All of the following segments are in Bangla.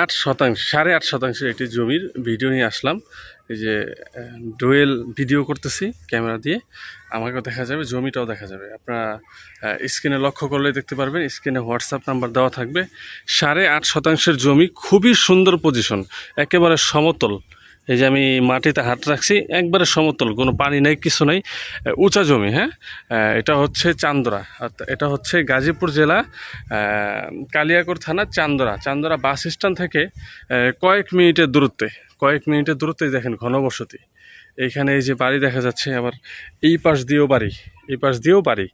আট শতাংশ, সাড়ে আট শতাংশ একটি জমির ভিডিও নিয়ে আসলাম। এই যে ডুয়েল ভিডিও করতেছি ক্যামেরা দিয়ে। আমাকেও দেখা যাবে, জমিটাও দেখা যাবে। আপনারা স্ক্রিনে লক্ষ্য করলে দেখতে পারবেন, স্ক্রিনে হোয়াটসঅ্যাপ নাম্বার দেওয়া থাকবে। সাড়ে আট শতাংশের জমি খুবই সুন্দর পজিশন একেবারে সমতল। এই যে আমি মাটিতে হাত রাখছি, একবারে সমতল, কোনো পানি নেই, কিছু নেই উঁচা জমি হ্যাঁ? এটা হচ্ছে চান্দরা এটা হচ্ছে গাজীপুর জেলা কালিয়াকৈর থানা চান্দরা। চান্দরা বাস স্ট্যান্ড থেকে কয়েক মিনিটের দূরত্বে, কয়েক মিনিটের দূরত্বে দেখেন ঘনবসতি। এইখানে এই যে বাড়ি দেখা যাচ্ছে, আবার এই পাশ দিয়েও বাড়ি, এই পাশ দিয়েও বাড়ি।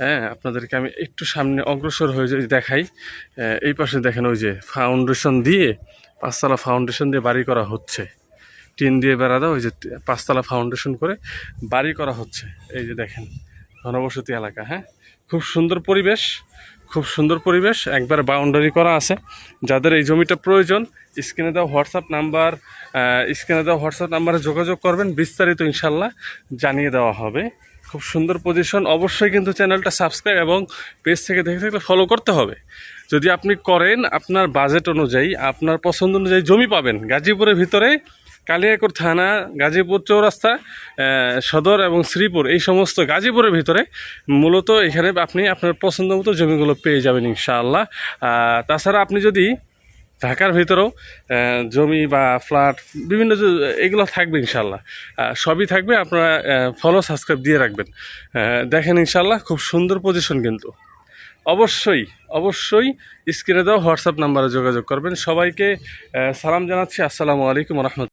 হ্যাঁ আপনাদেরকে আমি একটু সামনে অগ্রসর হয়ে যদি দেখাই এই পাশে দেখেন ওই যে ফাউন্ডেশন দিয়ে, পাঁচতলা ফাউন্ডেশন দিয়ে বাড়ি করা হচ্ছে। টিন দিয়ে বেড়া দেওয়া ওই যে পাঁচতলা ফাউন্ডেশন করে বাড়ি করা হচ্ছে। এই যে দেখেন, ঘনবসতি এলাকা হ্যাঁ? খুব সুন্দর পরিবেশ, খুব সুন্দর পরিবেশ, একবার বাউন্ডারি করা আছে। যাদের এই জমিটা প্রয়োজন, স্ক্রিনে দেওয়া হোয়াটসঅ্যাপ নাম্বার স্ক্রিনে দেওয়া হোয়াটসঅ্যাপ নাম্বারে যোগাযোগ করবেন, বিস্তারিত ইনশাল্লাহ জানিয়ে দেওয়া হবে। খুব সুন্দর পজিশন অবশ্যই কিন্তু চ্যানেলটা সাবস্ক্রাইব এবং পেজ থেকে দেখে থাকলে ফলো করতে হবে। যদি আপনি করেন, আপনার বাজেট অনুযায়ী, আপনার পছন্দ অনুযায়ী জমি পাবেন, গাজীপুরের ভিতরে কালিয়াকৈর থানা, গাজীপুর চৌরাস্তা সদর এবং শ্রীপুর, এই সমস্ত গাজীপুরের ভিতরে মূলত এখানে আপনি আপনার পছন্দ মতো জমিগুলো পেয়ে যাবেন ইনশাআল্লাহ। তাছাড়া আপনি যদি ঢাকার ভিতরেও জমি বা ফ্ল্যাট বিভিন্ন এগুলো থাকবে ইনশাল্লাহ সবই থাকবে, আপনারা ফলো সাবস্ক্রাইব দিয়ে রাখবেন। দেখেন ইনশাল্লাহ খুব সুন্দর পজিশন কিন্তু। অবশ্যই অবশ্যই স্ক্রিনে দেওয়া হোয়াটসঅ্যাপ নাম্বারে যোগাযোগ করবেন। সবাইকে সালাম জানাচ্ছি। আসসালামু আলাইকুম রহমতুল্লাহ